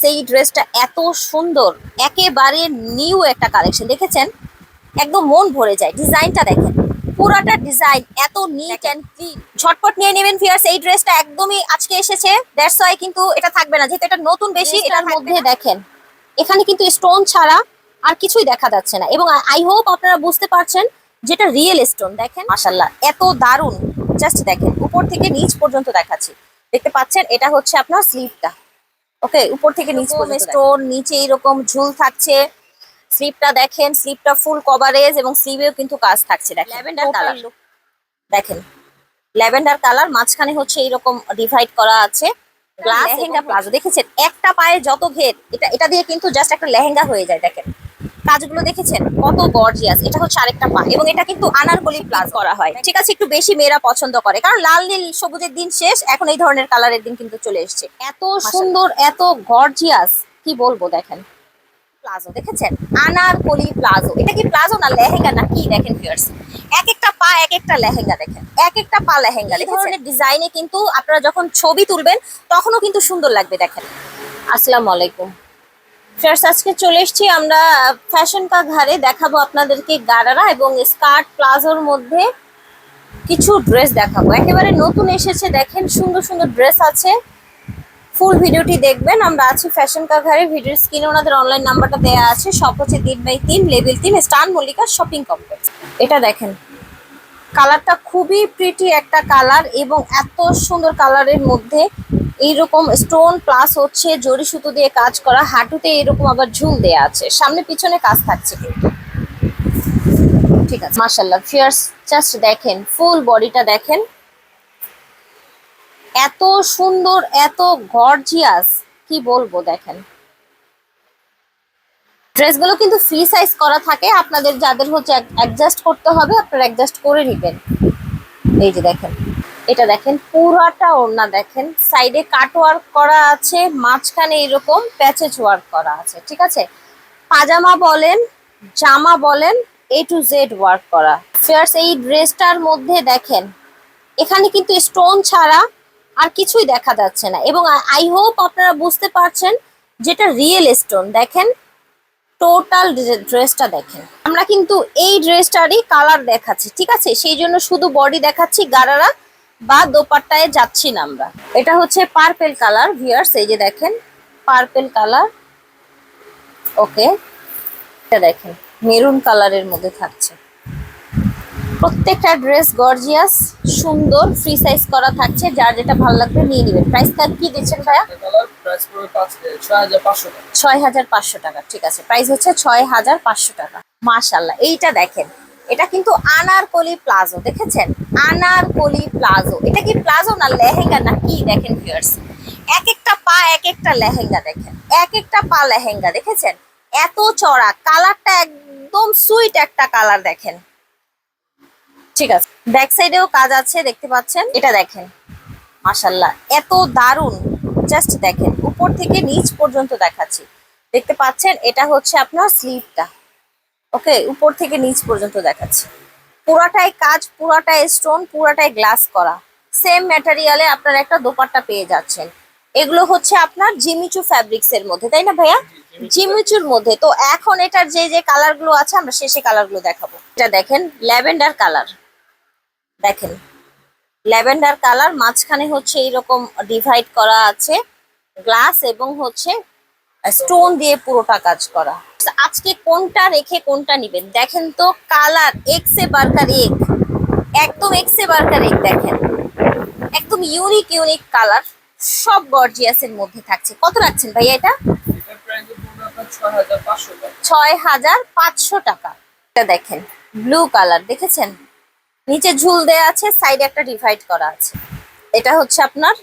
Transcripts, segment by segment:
Fierce এই ড্রেসটা এত সুন্দর একেবারে নিউ একটা কালেকশন দেখেছেন? একদম মন ভরে যায়। ডিজাইনটা দেখেন। পুরাটা ডিজাইন এত নিট অ্যান্ড ক্লিন ঝটপট নিয়ে নেবেন ফিয়ার্স এই ড্রেসটা একদমই আজকে এসেছে। দ্যাটস ওয়াই কিন্তু এটা থাকবে না। যেহেতু এটা নতুন বেশি এটার মধ্যে দেখেন এখানে কিন্তু স্টোন ছাড়া আর কিছুই দেখা যাচ্ছে না। এবং আই হোপ আপনারা বুঝতে পারছেন যেটা রিয়েল স্টোন দেখেন মাশাল্লাহ এত দারুণ। জাস্ট দেখেন উপর থেকে নিচ পর্যন্ত দেখাচ্ছি। দেখতে পাচ্ছেন এটা হচ্ছে আপনার স্লিভটা ওকে উপর থেকে নিচ পর্যন্ত স্টোন নিচে এরকম ঝুল থাকছে। স্লিপটা দেখেন স্লিপটা ফুল কভারেজ এবং স্লিভেও কিন্তু কাজ থাকছে দেখেন। ল্যাভেন্ডার কালার দেখেন ল্যাভেন্ডার কালার মাঝখানে হচ্ছে এরকম ডিভাইড করা আছে। Glass lehenga palazzo. দেখেছেন? একটা পায়ে যত ঘের এটা এটা দিয়ে কিন্তু জাস্ট একটা লেহেঙ্গা হয়ে যায় দেখেন। কাজগুলো দেখেছেন? কত গর্জিয়াস এটা হচ্ছে আরেকটা পা। এবং এটা কিন্তু আনারকলি প্লাজ করা হয়। ঠিক আছে একটু বেশি মেয়েরা পছন্দ করে। কারণ লাল নীল সবুজের দিন শেষ এখন এই ধরনের কালারের দিন কিন্তু চলে এসছে। এত সুন্দর এত গর্জিয়াস কি বলব দেখেন। প্লাজো দেখেছেন? আনারকলি প্লাজো এটা কি প্লাজো না লেহেঙ্গা? না কি দেখেন ফিয়ার্স এক একটা পা এক একটা লেহেঙ্গা দেখেন। এক একটা পা লেহেঙ্গা। এই ধরনের ডিজাইনে কিন্তু আপনারা যখন ছবি তুলবেন তখনও কিন্তু সুন্দর লাগবে দেখেন। আসসালামু আলাইকুম। ফ্রেন্ডস আজকে চলে এসেছি আমরা ফ্যাশন কা ঘরে দেখাবো আপনাদেরকে গারারা এবং স্কার্ট প্লাজোর মধ্যে কিছু ড্রেস দেখাবো। একেবারে নতুন এসেছে, দেখেন, সুন্দর সুন্দর ড্রেস আছে। ফুল ভিডিওটি দেখবেন। আমরা আছি ফ্যাশন কা ঘরে ভিডিওর স্ক্রিনে ওনাদের অনলাইন নাম্বারটা দেওয়া আছে। সব হচ্ছে তিন বাই তিন লেভেল তিন, স্টান মল্লিকা শপিং কমপ্লেক্স এটা দেখেন, কালারটা খুবই প্রিটি একটা কালার এবং এত সুন্দর কালারের মধ্যে এইরকম স্টোন প্লাস হচ্ছে জরি সুতো দিয়ে কাজ করা, হাঁটুতে এরকম আবার ঝুল দেয়া আছে। সামনে পিছনে কাজ থাকছে কিন্তু। ঠিক আছে মার্শাল্লাহ ফিয়ার্স জাস্ট দেখেন ফুল বডিটা দেখেন। এত সুন্দর, এত গর্জিয়াস কি বলব দেখেন। ড্রেসগুলো কিন্তু ফ্রি সাইজ করা থাকে। আপনাদের যাদের হচ্ছে অ্যাডজাস্ট করতে হবে, আপনারা অ্যাডজাস্ট করে নেবেন। এই যে দেখেন। এটা দেখেন, পুরাটা ওড়না দেখেন। সাইডে কাট ওয়ার্ক করা আছে, মাঝখানে এরকম প্যাচেজ ওয়ার্ক করা আছে, ঠিক আছে? পাজামা বলেন, জামা বলেন এ টু জেড ওয়ার্ক করা। ফেয়ার্স এই ড্রেসটার মধ্যে দেখেন, এখানে কিন্তু স্টোন ছাড়া আর কিছুই দেখা যাচ্ছে না। এবং আই হোপ আপনারা বুঝতে পারছেন যেটা রিয়েল স্টোন দেখেন টোটাল ড্রেসটা দেখেন। আমরা কিন্তু এই ড্রেসটারই কালার দেখাচ্ছি, ঠিক আছে? সেই জন্য শুধু বডি দেখাচ্ছি, গারারা বা দোপাট্টায় যাচ্ছি না আমরা। এটা হচ্ছে পার্পেল কালার ভিয়ার্স এই যে দেখেন পার্পেল কালার ওকে এটা দেখেন মেরুন কালারের মধ্যে থাকছে। প্রত্যেকটা ড্রেস গর্জিয়াস সুন্দর ফ্রি সাইজ করা থাকছে যার যেটা ভালো লাগবে নিয়ে নেবেন। প্রাইস কার্ড কি দিচ্ছেন ভাইয়া? ছয় হাজার পাঁচশো টাকা। ছয় হাজার পাঁচশো টাকা ঠিক আছে। প্রাইস হচ্ছে ছয় হাজার পাঁচশো টাকা। মাশাল্লাহ এইটা দেখেন এটা কিন্তু আনারকলি প্লাজো, দেখেছেন? আনারকলি প্লাজো। এটা কি প্লাজো না লেহেঙ্গা না কি? দেখেন ভিউয়ার্স এক একটা পা এক একটা লেহেঙ্গা দেখেন। এক একটা পা, লেহেঙ্গা, দেখেছেন? এত চড়া, কালারটা একদম সুইট একটা কালার দেখেন। ঠিক আছে, ব্যাক সাইডেও কাজ আছে, দেখতে পাচ্ছেন? এটা দেখেন মাশাল্লাহ এত দারুণ। জাস্ট দেখেন, উপর থেকে নিচ পর্যন্ত দেখাচ্ছি। দেখতে পাচ্ছেন, এটা হচ্ছে আপনার স্লিভটা ওকে উপর থেকে নিচ পর্যন্ত দেখাচ্ছি। পুরাটাই কাজ, পুরাটাই স্টোন পুরাটাই গ্লাস করা। সেম ম্যাটেরিয়ালে আপনার একটা দোপাট্টা পেয়ে যাচ্ছেন। এগুলো হচ্ছে আপনার জিমিচু ফ্যাব্রিক্স এর মধ্যে, তাই না ভাইয়া? জিমিচুর মধ্যে। তো এখন এটার যে যে কালারগুলো আছে, আমরা শেষে কালারগুলো দেখাবো। এটা দেখেন, ল্যাভেন্ডার কালার দেখেন, ল্যাভেন্ডার কালার মাঝখানে হচ্ছে এইরকম ডিভাইড করা আছে গ্লাস এবং হচ্ছে স্টোন দিয়ে পুরোটা কাজ করা। আজকে কোনটা রেখে কোনটা নিবেন? দেখেন তো, কালার এক্সে বার্কার এক। একদম এক্সে বার্কার এক দেখেন। একদম ইউনিক ইউনিক কালার। সব গর্জিয়াসের মধ্যে থাকছে। কত রাখছেন ভাইয়া এটা? ছয় হাজার পাঁচশো টাকা। এটা দেখেন ব্লু কালার, দেখেছেন? নিচে ঝুল দেয়া আছে সাইডে একটা ডিভাইড করা আছে। এটা হচ্ছে আপনার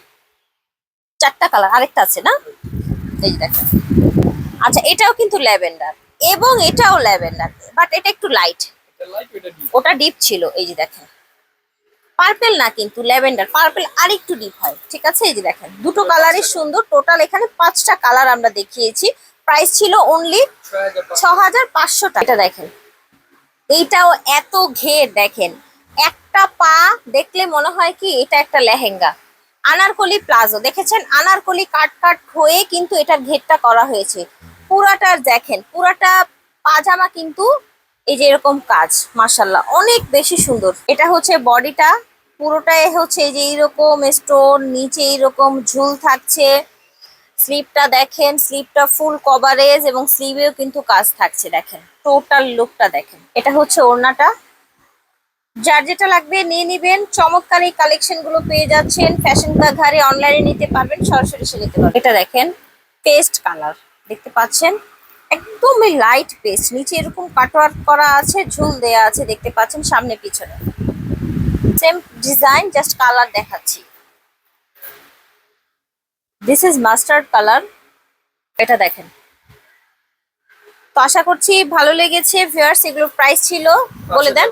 চারটা কালার। আরেকটা আছে না? এই দেখেন। আচ্ছা এটাও কিন্তু ল্যাভেন্ডার এবং এটাও ল্যাভেন্ডার বাট এটা একটু লাইট ওটা ডিপ ছিল, এই যে দেখেন। পার্পেল না কিন্তু, ল্যাভেন্ডার। পার্পেল আর একটু ডিপ হয়, ঠিক আছে? এই যে দেখেন, দুটো কালারই সুন্দর। টোটাল এখানে পাঁচটা কালার আমরা দেখিয়েছি। প্রাইস ছিল অনলি ছ হাজার পাঁচশো টাকা। দেখেন। এইটাও এত ঘের, দেখেন। একটা পা দেখলে মনে হয় কি, এটা একটা লেহেঙ্গা। আনারকলি প্লাজো। দেখেছেন? আনারকলি কাট কাট হয়ে কিন্তু এটার ঘেরটা করা হয়েছে। পুরাটার দেখেন, পুরাটা পাজামা কিন্তু এই যে এরকম কাজ মাসাল্লাহ অনেক বেশি সুন্দর। এটা হচ্ছে বডিটা, পুরোটাই হচ্ছে যে এইরকম স্টোন নিচে এইরকম ঝুল থাকছে। স্লিপটা দেখেন, স্লিপটা ফুল কভারেজ এবং স্লিভেও কিন্তু কাজ থাকছে, দেখেন। টোটাল লুকটা দেখেন। এটা হচ্ছে ওড়নাটা যার যেটা লাগবে নিয়ে নিবেন। চমৎকার এই কালেকশনগুলো পেয়ে যাচ্ছেন। ফ্যাশন ঘরে অনলাইনে নিতে পারবেন, সরাসরি এসে নিতে পারবেন। এটা দেখেন পেস্ট কালার দেখতে পাচ্ছেন? একদমই লাইট পেস্ট নিচে এরকম কাটওয়ার্ক করা আছে, ঝুল দেয়া আছে, দেখতে পাচ্ছেন সামনে পিছনে। সেম ডিজাইন জাস্ট কালার দেখাচ্ছি। দিস ইজ মাস্টার্ড কালার এটা দেখেন তো আশা করছি ভালো লেগেছে ভিউয়ার্স এগুলোর প্রাইস ছিল বলে দেন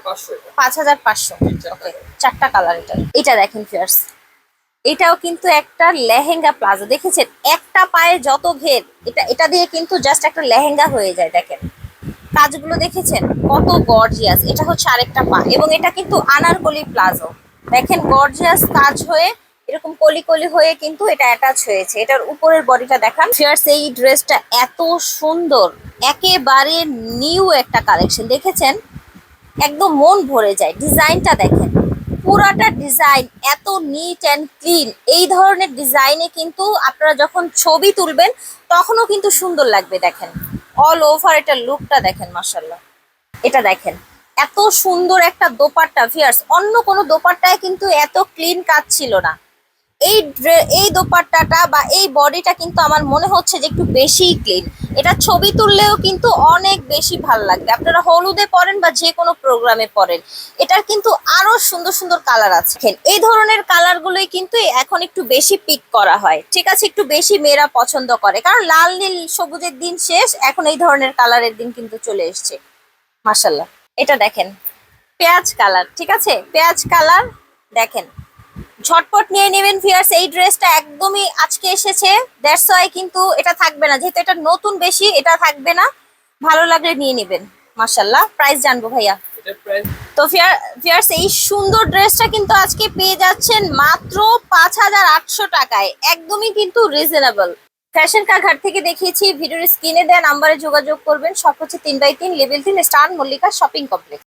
পাঁচ হাজার পাঁচশো। চারটা চারটা কালার এটা। এটা দেখেন ফিয়ার্স এটাও কিন্তু একটা লেহেঙ্গা প্লাজো। দেখেছেন? একটা পায়ে যত ঘের এটা এটা দিয়ে কিন্তু জাস্ট একটা লেহেঙ্গা হয়ে যায় দেখেন। কাজগুলো দেখেছেন? কত গর্জিয়াস এটা হচ্ছে আরেকটা পা। এবং এটা কিন্তু আনারকলি প্লাজো। দেখেন গর্জিয়াস কাজ হয়ে এরকম কলি কলি হয়ে কিন্তু এটা অ্যাটাচ হয়েছে। এটার উপরের বডিটা দেখান। ফিয়ার্স এই ড্রেসটা এত সুন্দর। একেবারে নিউ একটা কালেকশন দেখেছেন? একদম মন ভরে যায়। ডিজাইনটা দেখেন। পুরাটা ডিজাইন এত নিট অ্যান্ড ক্লিন এই ধরনের ডিজাইনে কিন্তু আপনারা যখন ছবি তুলবেন, তখনও কিন্তু সুন্দর লাগবে, দেখেন। অল ওভার এটা লুকটা দেখেন মাসাল্লাহ এটা দেখেন। এত সুন্দর একটা দোপাট্টা ভিয়ার্স অন্য কোনো দোপাট্টায় কিন্তু এত ক্লিন কাজ ছিল না। এই এই দোপাট্টাটা বা এই বডিটা কিন্তু আমার মনে হচ্ছে যে একটু বেশি ক্লিন এটা ছবি তুললেও কিন্তু অনেক বেশি ভালো লাগবে। আপনারা হলুদে পরেন বা যে কোনো প্রোগ্রামে পরেন, এটার কিন্তু আরও সুন্দর সুন্দর কালার আছে। এই ধরনের কালার গুলোই কিন্তু এখন একটু বেশি পিক করা হয়। ঠিক আছে, একটু বেশি মেয়েরা পছন্দ করে। কারণ লাল, নীল, সবুজের দিন শেষ, এখন এই ধরনের কালারের দিন কিন্তু চলে এসছে। মাসাল্লাহ এটা দেখেন, পেঁয়াজ কালার ঠিক আছে? পেঁয়াজ কালার দেখেন। ঝটপট নিয়ে নেবেন ভিয়ার্স এই ড্রেসটা একদমই আজকে এসেছে। দ্যাটস ওয়াই কিন্তু এটা থাকবে না। যেহেতু এটা নতুন বেশি এটা থাকবে না। ভালো লাগলে নিয়ে নেবেন। মাশাল্লাহ প্রাইস জানব ভাইয়া। তো ভিয়ার্স এই সুন্দর ড্রেসটা কিন্তু আজকে পেয়ে যাচ্ছেন মাত্র পাঁচ হাজার আটশো টাকায়। একদমই কিন্তু রিজনেবল ফ্যাশন কা ঘাট থেকে দেখিয়েছি ভিডিওর স্ক্রিনে দেওয়া নাম্বারে যোগাযোগ করবেন। সব হচ্ছে তিন বাই তিন লেভেল তিন স্টার মল্লিকা শপিং কমপ্লেক্স